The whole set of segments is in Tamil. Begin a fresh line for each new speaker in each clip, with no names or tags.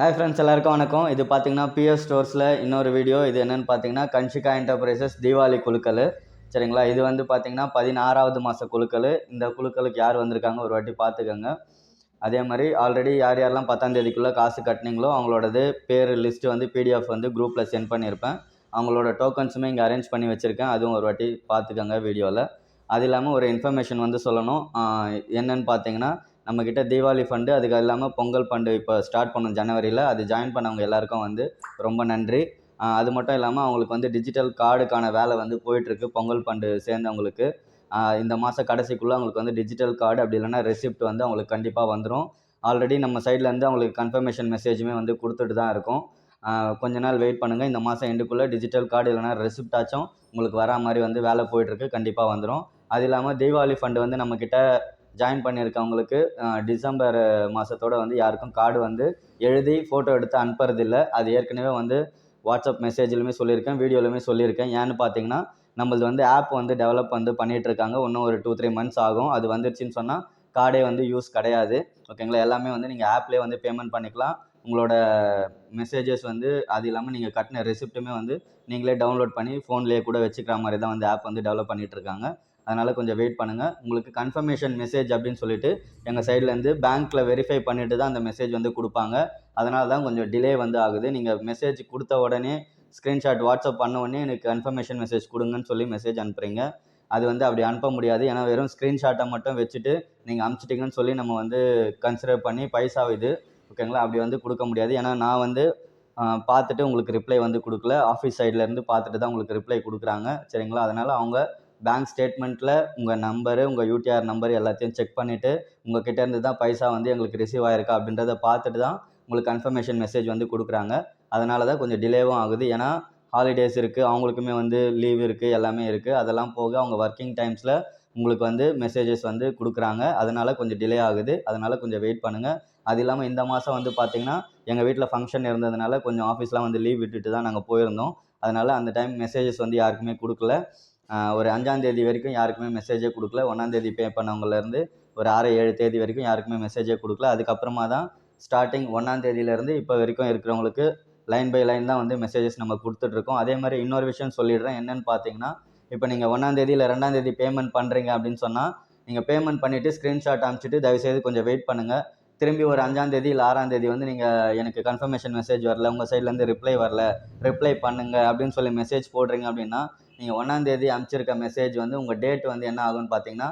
ஹாய் ஃப்ரெண்ட்ஸ் எல்லாருக்கும் வணக்கம். இது பார்த்தீங்கன்னா பிஎஸ் ஸ்டோர்ஸில் இன்னொரு வீடியோ இது என்னென்னு பார்த்தீங்கன்னா கன்ஷிகா என்டர்பிரைசஸ் தீபாவளி குழுக்கள். சரிங்களா? இது வந்து பார்த்தீங்கன்னா பதினாறாவது மாத குழுக்கள். இந்த குழுக்களுக்கு யார் வந்திருக்காங்க ஒரு வாட்டி பார்த்துக்கோங்க அதே மாதிரி ஆல்ரெடி யார் யாரெல்லாம் பத்தாம் தேதிக்குள்ளே காசு கட்டினீங்களோ அவங்களோடது பேர் லிஸ்ட்டு வந்து பிடிஎஃப் வந்து குரூப்பில் சென்ட் பண்ணியிருப்பேன் அவங்களோட டோக்கன்ஸுமே இங்கே அரேஞ்ச் பண்ணி வச்சுருக்கேன். அதுவும் ஒரு வாட்டி பார்த்துக்கோங்க வீடியோவில் அது இல்லாமல் ஒரு இன்ஃபர்மேஷன் வந்து சொல்லணும். என்னென்னு பார்த்தீங்கன்னா நம்மக்கிட்ட தீபாவளி ஃபண்டு அதுக்கு இல்லாமல் பொங்கல் ஃபண்டு இப்போ ஸ்டார்ட் பண்ணோம் ஜனவரியில் அது ஜாயின் பண்ணவங்க எல்லாருக்கும் வந்து ரொம்ப நன்றி. அது மட்டும் இல்லாமல் அவங்களுக்கு வந்து டிஜிட்டல் கார்டுக்கான வேலை வந்து போயிட்டுருக்கு பொங்கல் ஃபண்டு சேர்ந்தவங்களுக்கு. இந்த மாத கடைசிக்குள்ளே அவங்களுக்கு வந்து டிஜிட்டல் கார்டு அப்படி இல்லைன்னா ரெசிப்ட் வந்து அவங்களுக்கு கண்டிப்பாக வந்துடும் ஆல்ரெடி நம்ம சைட்லேருந்து அவங்களுக்கு கன்ஃபர்மேஷன் மெசேஜுமே வந்து கொடுத்துட்டு தான் இருக்கும். கொஞ்ச நாள் வெயிட் பண்ணுங்கள் இந்த மாதம் எண்டுக்குள்ளே டிஜிட்டல் கார்டு இல்லைனா ரெசிப்ட் ஆச்சும் உங்களுக்கு வரா மாதிரி வந்து வேலை போயிட்டுருக்கு கண்டிப்பாக வந்துடும் அது இல்லாமல் தீபாவளி ஃபண்டு வந்து நம்மக்கிட்ட ஜாயின் பண்ணியிருக்கவங்களுக்கு டிசம்பர் மாதத்தோட வந்து யாருக்கும் கார்டு வந்து எழுதி ஃபோட்டோ எடுத்து அனுப்புறதில்ல. அது ஏற்கனவே வந்து வாட்ஸ்அப் மெசேஜ்லையுமே சொல்லியிருக்கேன் வீடியோலையுமே சொல்லியிருக்கேன். ஏன்னு பார்த்தீங்கன்னா நம்மளது வந்து ஆப் வந்து டெவலப் வந்து பண்ணிகிட்ருக்காங்க இன்னும் ஒரு டூ த்ரீ மந்த்ஸ் ஆகும். அது வந்துருச்சுன்னு சொன்னால் கார்டே வந்து யூஸ் கிடையாது. ஓகேங்களா எல்லாமே வந்து நீங்கள் ஆப்லேயே வந்து பேமெண்ட் பண்ணிக்கலாம். உங்களோட மெசேஜஸ் வந்து அது இல்லாமல் நீங்கள் கட்டின ரெசிப்ட்டுமே வந்து நீங்களே டவுன்லோட் பண்ணி ஃபோன்லேயே கூட வச்சுக்கிற மாதிரி தான் வந்து ஆப் வந்து டெவலப் பண்ணிகிட்ருக்காங்க இருக்காங்க அதனால் கொஞ்சம் வெயிட் பண்ணுங்கள் உங்களுக்கு கன்ஃபர்மேஷன் மெசேஜ் அப்படின்னு சொல்லிட்டு எங்கள் சைட்லேருந்து பேங்க்கில் வெரிஃபை பண்ணிவிட்டு தான் அந்த மெசேஜ் வந்து கொடுப்பாங்க. அதனால தான் கொஞ்சம் டிலே வந்து ஆகுது. நீங்கள் மெசேஜ் கொடுத்த உடனே ஸ்க்ரீன்ஷாட் வாட்ஸ்அப் பண்ண உடனே எனக்கு கன்ஃபர்மேஷன் மெசேஜ் கொடுங்கன்னு சொல்லி மெசேஜ் அனுப்புறீங்க. அது வந்து அப்படி அனுப்ப முடியாது. ஏன்னா வெறும் ஸ்க்ரீன்ஷாட்டை மட்டும் வச்சுட்டு நீங்கள் அனுப்பிச்சிட்டிங்கன்னு சொல்லி நம்ம வந்து கன்சிடர் பண்ணி பைசா இது. ஓகேங்களா அப்படி வந்து கொடுக்க முடியாது. ஏன்னா நான் வந்து பார்த்துட்டு உங்களுக்கு ரிப்ளை வந்து கொடுக்கல. ஆஃபீஸ் சைட்லேருந்து பார்த்துட்டு தான் உங்களுக்கு ரிப்ளை கொடுக்குறாங்க. சரிங்களா? அதனால் அவங்க பேங்க் ஸ்டேட்மெண்ட்டில் உங்கள் நம்பரு உங்கள் யூடிஆர் நம்பர் எல்லாத்தையும் செக் பண்ணிவிட்டு உங்கள் கிட்டேருந்து தான் பைசா வந்து எங்களுக்கு ரிசீவ் ஆயிருக்கா அப்படின்றத பார்த்துட்டு தான் உங்களுக்கு கன்ஃபர்மேஷன் மெசேஜ் வந்து கொடுக்குறாங்க. அதனால தான் கொஞ்சம் டிலேவும் ஆகுது. ஏன்னா ஹாலிடேஸ் இருக்குது அவங்களுக்குமே வந்து லீவ் இருக்குது எல்லாமே இருக்குது அதெல்லாம் போக அவங்க ஒர்க்கிங் டைம்ஸில் உங்களுக்கு வந்து மெசேஜஸ் வந்து கொடுக்குறாங்க. அதனால் கொஞ்சம் டிலே ஆகுது. அதனால் கொஞ்சம் வெயிட் பண்ணுங்கள் அது இல்லாமல் இந்த மாதம் வந்து பார்த்திங்கன்னா எங்கள் வீட்டில் ஃபங்க்ஷன் இருந்ததுனால கொஞ்சம் ஆஃபீஸ்லாம் வந்து லீவ் விட்டுட்டு தான் நாங்கள் போயிருந்தோம். அதனால் அந்த டைம் மெசேஜஸ் வந்து யாருக்குமே கொடுக்கல. ஒரு அஞ்சாந்தேதி வரைக்கும் யாருக்குமே மெசேஜே கொடுக்கல. ஒன்றாந்தேதி பே பண்ணவங்கலேருந்து ஒரு ஆறு ஏழு தேதி வரைக்கும் யாருக்குமே மெசேஜே கொடுக்கல. அதுக்கப்புறமா தான் ஸ்டார்டிங் ஒன்றாந்தேதியிலேருந்து இப்போ வரைக்கும் இருக்கிறவங்களுக்கு லைன் பை லைன் தான் வந்து மெசேஜஸ் நம்ம கொடுத்துட்ருக்கோம் அதே மாதிரி இன்னொரு விஷயம் சொல்லிடுறேன். என்னென்னு பார்த்தீங்கன்னா இப்போ நீங்கள் ஒன்றாந்தேதி இல்லை ரெண்டாந்தேதி பேமெண்ட் பண்ணுறீங்க அப்படின்னு சொன்னால் நீங்கள் பேமெண்ட் பண்ணிவிட்டு ஸ்க்ரீன்ஷாட் அனுப்பிச்சிட்டு தயவுசெய்து கொஞ்சம் வெயிட் பண்ணுங்கள் திரும்பி ஒரு அஞ்சாந்தேதி இல்லை ஆறாந்தேதி வந்து நீங்கள் எனக்கு கன்ஃபர்மேஷன் மெசேஜ் வரல உங்கள் சைட்லேருந்து ரிப்ளை வரல ரிப்ளை பண்ணுங்கள் அப்படின்னு சொல்லி மெசேஜ் போடுறீங்க அப்படின்னா நீங்கள் ஒன்றாந்தேதி அனுப்பிச்சிருக்க மெசேஜ் வந்து உங்கள் டேட் வந்து என்ன ஆகும்னு பார்த்தீங்கன்னா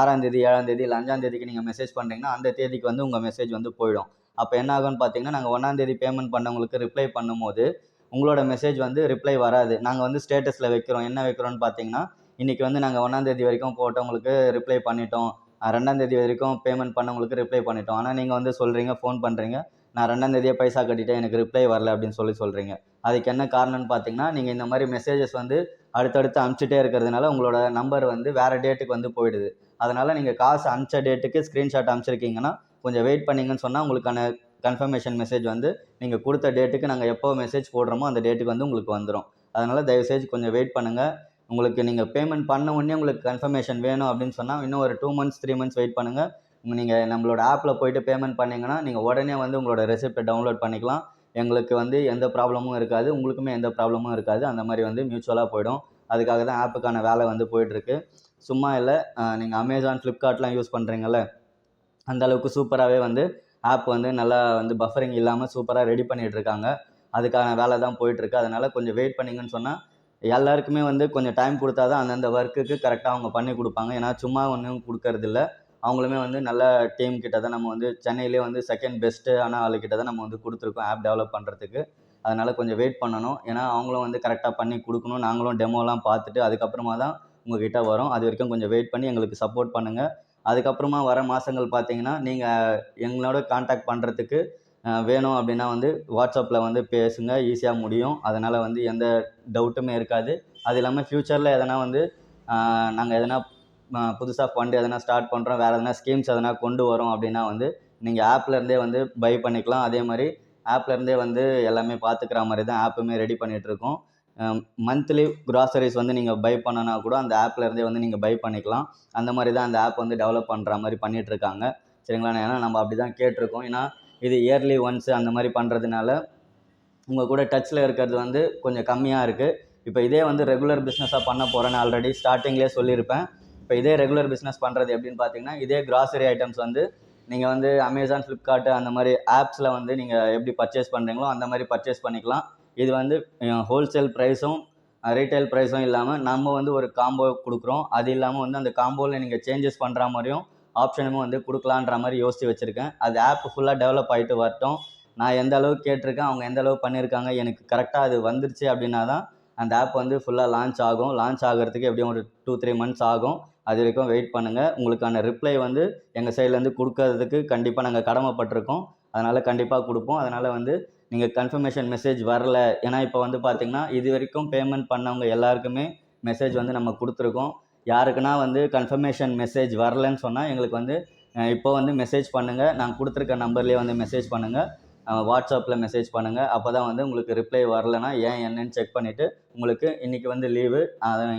ஆறாந்தேதி ஏழாந்தேதி இல்லை அஞ்சாந்தேதிக்கு நீங்கள் மெசேஜ் பண்ணுறீங்கன்னா அந்த தேதிக்கு வந்து உங்கள் மெசேஜ் வந்து போயிடும். அப்போ என்ன ஆகும்னு பார்த்தீங்கன்னா நாங்கள் ஒன்றாந்தேதி பேமெண்ட் பண்ணவங்களுக்கு ரிப்ளை பண்ணும்போது உங்களோட மெசேஜ் வந்து ரிப்ளை வராது. நாங்கள் வந்து ஸ்டேட்டஸில் வைக்கிறோம். என்ன வைக்கிறோம்னு பார்த்தீங்கன்னா இன்றைக்கி வந்து நாங்கள் ஒன்றாந்தேதி வரைக்கும் போட்டவங்களுக்கு ரிப்ளை பண்ணிட்டோம். ரெண்டாந்தேதி வரைக்கும் பேமெண்ட் பண்ணவங்களுக்கு ரிப்ளை பண்ணிட்டோம். ஆனால் நீங்கள் வந்து சொல்கிறீங்க ஃபோன் பண்ணுறீங்க நான் ரெண்டாந்தேதியே பைசா கட்டிட்டேன் எனக்கு ரிப்ளை வரல அப்படின்னு சொல்லி சொல்கிறீங்க அதுக்கு என்ன காரணம்னு பார்த்தீங்கன்னா நீங்கள் இந்த மாதிரி மெசேஜஸ் வந்து அடுத்தடுத்து அனுப்பிச்சிட்டே இருக்கிறதுனால உங்களோட நம்பர் வந்து வேறு டேட்டுக்கு வந்து போயிடுது. அதனால் நீங்கள் காசு அனுப்பிச்ச டேட்டுக்கு ஸ்க்ரீன்ஷாட் அனுப்பிச்சிருக்கீங்கன்னா கொஞ்சம் வெயிட் பண்ணீங்கன்னு சொன்னால் உங்களுக்கான கன்ஃபர்மேஷன் மெசேஜ் வந்து நீங்கள் கொடுத்த டேட்டுக்கு நாங்கள் எப்போ மெசேஜ் போடுறோமோ அந்த டேட்டுக்கு வந்து உங்களுக்கு வந்துடும் அதனால் தயவுசெய்து கொஞ்சம் வெயிட் பண்ணுங்கள் உங்களுக்கு நீங்கள் பேமெண்ட் பண்ண உடனே உங்களுக்கு கன்ஃபர்மேஷன் வேணும் அப்படின்னு சொன்னால் இன்னும் ஒரு two months three months wait பண்ணுங்கள் நீங்கள் நம்மளோட ஆப்பில் போயிட்டு பேமெண்ட் பண்ணிங்கன்னா நீங்கள் உடனே வந்து உங்களோட ரெசிப்டை டவுன்லோட் பண்ணிக்கலாம். எங்களுக்கு வந்து எந்த ப்ராப்ளமும் இருக்காது உங்களுக்குமே எந்த ப்ராப்ளமும் இருக்காது. அந்த மாதிரி வந்து மியூச்சுவலாக போயிடும். அதுக்காக தான் ஆப்புக்கான வேலை வந்து போயிட்டுருக்கு. சும்மா இல்லை நீங்கள் அமேசான் ஃப்ளிப்கார்ட்லாம் யூஸ் பண்ணுறீங்கல்ல அந்த அளவுக்கு சூப்பராகவே வந்து ஆப் வந்து நல்லா வந்து பஃபரிங் இல்லாமல் சூப்பராக ரெடி பண்ணிகிட்டு இருக்காங்க. அதுக்கான வேலை தான் போயிட்டுருக்கு. அதனால் கொஞ்சம் வெயிட் பண்ணிங்கன்னு சொன்னால் எல்லாருக்குமே வந்து கொஞ்சம் டைம் கொடுத்தா தான் அந்தந்த ஒர்க்குக்கு கரெக்டாக அவங்க பண்ணி கொடுப்பாங்க. ஏன்னா சும்மா ஒன்றும் கொடுக்கறதில்ல. அவங்களுமே வந்து நல்ல டீம் கிட்ட தான் நம்ம வந்து சென்னையிலே வந்து செகண்ட் பெஸ்ட்டு ஆனால் ஆளுக்கிட்ட தான் நம்ம வந்து கொடுத்துருக்கோம் ஆப் டெவலப் பண்ணுறதுக்கு அதனால் கொஞ்சம் வெயிட் பண்ணணும். ஏன்னா அவங்களும் வந்து கரெக்டாக பண்ணி கொடுக்கணும். நாங்களும் டெமோலாம் பார்த்துட்டு அதுக்கப்புறமா தான் உங்ககிட்ட வரோம். அது வரைக்கும் கொஞ்சம் வெயிட் பண்ணி எங்களுக்கு சப்போர்ட் பண்ணுங்கள் அதுக்கப்புறமா வர மாதங்கள் பார்த்தீங்கன்னா நீங்கள் எங்களோட காண்டாக்ட் பண்ணுறதுக்கு வேணும் அப்படின்னா வந்து வாட்ஸ்அப்பில் வந்து பேசுங்க. ஈஸியாக முடியும். அதனால் வந்து எந்த டவுட்டுமே இருக்காது. அது இல்லாமல் ஃப்யூச்சரில் எதனா வந்து நாங்கள் எதனா புதுசாக ஃபண்டு எதனா ஸ்டார்ட் பண்ணுறோம் வேறு எதனா ஸ்கீம்ஸ் எதனா கொண்டு வரோம் அப்படின்னா வந்து நீங்கள் ஆப்லேருந்தே வந்து பை பண்ணிக்கலாம். அதே மாதிரி ஆப்லேருந்தே வந்து எல்லாமே பார்த்துக்கிற மாதிரி தான் ஆப்புமே ரெடி பண்ணிகிட்ருக்கோம் மந்த்லி க்ராசரிஸ் வந்து நீங்கள் பை பண்ணனா கூட அந்த ஆப்லேருந்தே வந்து நீங்கள் பை பண்ணிக்கலாம். அந்த மாதிரி தான் அந்த ஆப் வந்து டெவலப் பண்ணுற மாதிரி பண்ணிகிட்ருக்காங்க சரிங்களா ஏன்னா நம்ம அப்படி தான் கேட்டிருக்கோம். ஏன்னா இது இயர்லி ஒன்ஸ் அந்த மாதிரி பண்ணுறதுனால உங்கள் கூட டச்சில் இருக்கிறது வந்து கொஞ்சம் கம்மியாக இருக்குது இப்போ இதே வந்து ரெகுலர் பிஸ்னஸாக பண்ண போகிறேன்னு ஆல்ரெடி ஸ்டார்டிங்லேயே சொல்லியிருப்பேன். இப்போ இதே ரெகுலர் பிஸ்னஸ் பண்ணுறது எப்படின்னு பார்த்தீங்கன்னா இதே கிராசரி ஐட்டம்ஸ் வந்து நீங்கள் வந்து அமேசான் ஃப்ளிப்கார்ட்டு அந்த மாதிரி ஆப்ஸில் வந்து நீங்கள் எப்படி பர்ச்சேஸ் பண்ணுறீங்களோ அந்த மாதிரி பர்ச்சேஸ் பண்ணிக்கலாம். இது வந்து ஹோல்சேல் ப்ரைஸும் ரீட்டைல் ப்ரைஸும் இல்லாமல் நம்ம வந்து ஒரு காம்போ கொடுக்குறோம். அது இல்லாமல் வந்து அந்த காம்போவில் நீங்கள் சேஞ்சஸ் பண்ணுற மாதிரியும் ஆப்ஷனும் வந்து கொடுக்கலான்ற மாதிரி யோசித்து வச்சுருக்கேன். அது ஆப் ஃபுல்லாக டெவலப் ஆகிட்டு வரட்டும். நான் எந்த அளவுக்கு கேட்டிருக்கேன் அவங்க எந்த அளவுக்கு பண்ணியிருக்காங்க எனக்கு கரெக்டாக அது வந்துருச்சு அப்படின்னா தான் அந்த ஆப் வந்து ஃபுல்லாக லான்ச் ஆகும். லான்ச் ஆகிறதுக்கு எப்படியும் ஒரு டூ த்ரீ மந்த்ஸ் ஆகும். அது வரைக்கும் வெயிட் பண்ணுங்கள் உங்களுக்கான ரிப்ளை வந்து எங்கள் சைட்லேருந்து கொடுக்கறதுக்கு கண்டிப்பாக நாங்கள் கடமைப்பட்டிருக்கோம். அதனால் கண்டிப்பாக கொடுப்போம். அதனால் வந்து நீங்கள் கன்ஃபர்மேஷன் மெசேஜ் வரல. ஏன்னா இப்போ வந்து பார்த்தீங்கன்னா இது வரைக்கும் பேமெண்ட் பண்ணவங்க எல்லாருக்குமே மெசேஜ் வந்து நம்ம கொடுத்துருக்கோம். யாருக்குன்னா வந்து கன்ஃபர்மேஷன் மெசேஜ் வரலன்னு சொன்னால் எங்களுக்கு வந்து இப்போ வந்து மெசேஜ் பண்ணுங்கள் நாங்கள் கொடுத்துருக்க நம்பர்லேயே வந்து மெசேஜ் பண்ணுங்கள் வாட்ஸ்அப்பில் மெசேஜ் பண்ணுங்கள் அப்போ தான் வந்து உங்களுக்கு ரிப்ளை வரலனா ஏன் என்னன்னு செக் பண்ணிவிட்டு உங்களுக்கு இன்றைக்கி வந்து லீவு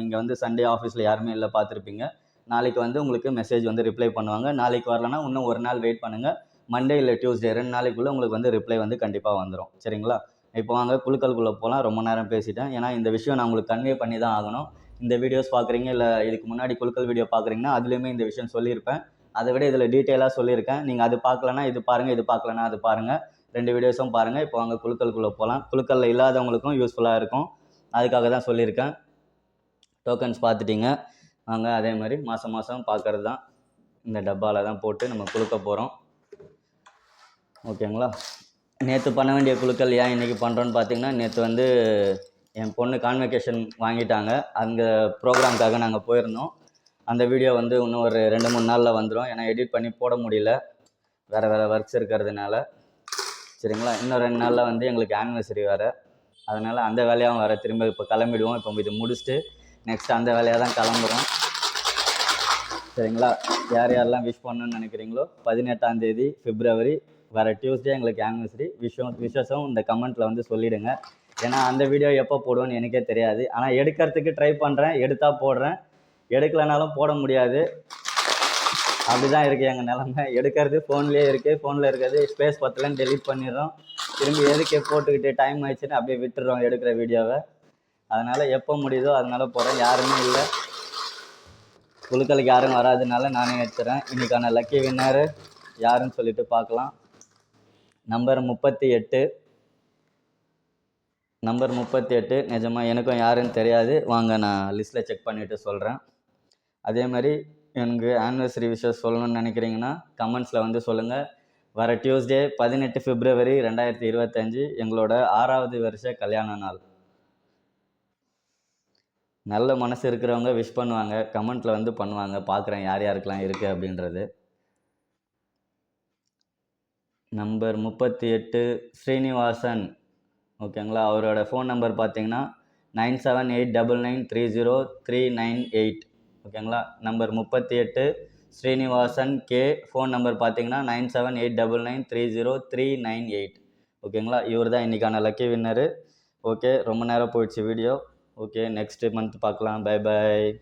இங்கே வந்து சண்டே ஆஃபீஸில் யாருமே இல்லை பார்த்துருப்பீங்க. நாளைக்கு வந்து உங்களுக்கு மெசேஜ் வந்து ரிப்ளை பண்ணுவாங்க. நாளைக்கு வரலனா இன்னும் ஒரு நாள் வெயிட் பண்ணுங்கள் மண்டே இல்லை டியூஸ்டே ரெண்டு நாளைக்குள்ளே உங்களுக்கு வந்து ரிப்ளை வந்து கண்டிப்பாக வந்துடும் சரிங்களா? இப்போ வாங்க குழுக்கள்குள்ளே போகலாம் ரொம்ப நேரம் பேசிட்டேன். ஏன்னா இந்த விஷயம் நான் உங்களுக்கு கன்வே பண்ணி தான் ஆகணும். இந்த வீடியோஸ் பார்க்குறீங்க இல்லை இதுக்கு முன்னாடி குழுக்கள் வீடியோ பார்க்குறீங்கன்னா அதுலேயுமே இந்த விஷயம் சொல்லியிருப்பேன். அதை விட இதில் டீட்டெயிலாக சொல்லியிருக்கேன். நீங்கள் அது பார்க்கலனா இது பாருங்கள் இது பார்க்கலனா அது பாருங்கள் ரெண்டு வீடியோஸும் பாருங்கள் இப்போ அங்கே குழுக்களுக்குள்ளே போகலாம் குழுக்களில் இல்லாதவங்களுக்கும் யூஸ்ஃபுல்லாக இருக்கும். அதுக்காக தான் சொல்லியிருக்கேன். டோக்கன்ஸ் பார்த்துட்டிங்க. வாங்க அதே மாதிரி மாதம் மாதம் பார்க்குறது தான் இந்த டப்பாவில் தான் போட்டு நம்ம குழுக்க போகிறோம் ஓகேங்களா? நேற்று பண்ண வேண்டிய குழுக்கள் ஏன் இன்றைக்கி பண்ணுறோன்னு பார்த்தீங்கன்னா நேற்று வந்து என் பொண்ணு கான்வெகேஷன் வாங்கிட்டாங்க. அங்கே ப்ரோக்ராம்க்காக நாங்கள் போயிருந்தோம். அந்த வீடியோ வந்து இன்னும் ஒரு ரெண்டு மூணு நாளில் வந்துடும் ஏன்னா எடிட் பண்ணி போட முடியல. வேறு வேறு ஒர்க்ஸ் இருக்கிறதுனால. சரிங்களா? இன்னும் ரெண்டு நாளில் வந்து எங்களுக்கு ஆனிவர்சரி வேறு. அதனால் அந்த வேலையாகவும் வேறு. திரும்ப இப்போ கிளம்பிடுவோம். இப்போ இது முடிச்சுட்டு நெக்ஸ்ட் அந்த வேலையாக தான் கிளம்புறோம். சரிங்களா? யார் யாரெல்லாம் விஷ் பண்ணணும்னு நினைக்கிறீங்களோ பதினெட்டாம் தேதி பிப்ரவரி வர டியூஸ்டே எங்களுக்கு ஆனிவர்சரி விஷயம் விஷஸும் இந்த கமெண்ட்டில் வந்து சொல்லிவிடுங்க ஏன்னா அந்த வீடியோ எப்போ போடுவோன்னு எனக்கே தெரியாது. ஆனால் எடுக்கிறதுக்கு ட்ரை பண்ணுறேன் எடுத்தால் போடுறேன். எடுக்கலைனாலும் போட முடியாது. அப்படிதான் இருக்குது எங்கள் நிலமை. எடுக்கிறது ஃபோன்லேயே இருக்குது ஃபோனில் இருக்கிறது ஸ்பேஸ் பத்தலன்னு டெலிட் பண்ணிடுறோம். திரும்பி எதுக்கே போட்டுக்கிட்டு டைம் ஆயிடுச்சுன்னு அப்படியே விட்டுடுறோம் எடுக்கிற வீடியோவை அதனால் எப்போ முடியுதோ அதனால் போகிறேன் யாருமே இல்லை. குழுக்களுக்கு யாரும் வராதனால நானே வச்சுறேன் இன்றைக்கான லக்கி வின்னர் யாருன்னு சொல்லிட்டு பார்க்கலாம். நம்பர் முப்பத்தி எட்டு. நம்பர் முப்பத்தி எட்டு நிஜமாக எனக்கும் யாருன்னு தெரியாது. வாங்க நான் லிஸ்ட்டில் செக் பண்ணிவிட்டு சொல்கிறேன் அதே மாதிரி எனக்கு ஆனிவர்சரி விஷயம் சொல்லணும்னு நினைக்கிறீங்கன்னா கமெண்ட்ஸில் வந்து சொல்லுங்கள் வர டியூஸ்டே பதினெட்டு பிப்ரவரி ரெண்டாயிரத்தி இருபத்தஞ்சி எங்களோட ஆறாவது வருஷ கல்யாண நாள். நல்ல மனசு இருக்கிறவங்க விஷ் பண்ணுவாங்க. கமெண்ட்டில் வந்து பண்ணுவாங்க. பார்க்குறேன் யார் யாருக்கெல்லாம் இருக்குது அப்படின்றது. நம்பர் முப்பத்தி எட்டு ஸ்ரீனிவாசன். ஓகேங்களா அவரோட ஃபோன் நம்பர் பார்த்தீங்கன்னா nine seven eight double nine three zero three nine eight ஓகேங்களா? நம்பர் முப்பத்தி எட்டு ஸ்ரீனிவாசன் கே ஃபோன் நம்பர் பார்த்தீங்கன்னா nine seven eight double nine three zero three nine eight. ஓகேங்களா? இவர் தான் இன்றைக்கான லக்கி வின்னரு ஓகே ரொம்ப நேரம் போயிடுச்சு வீடியோ ஓகே நெக்ஸ்ட் மந்த் பார்க்கலாம். Bye bye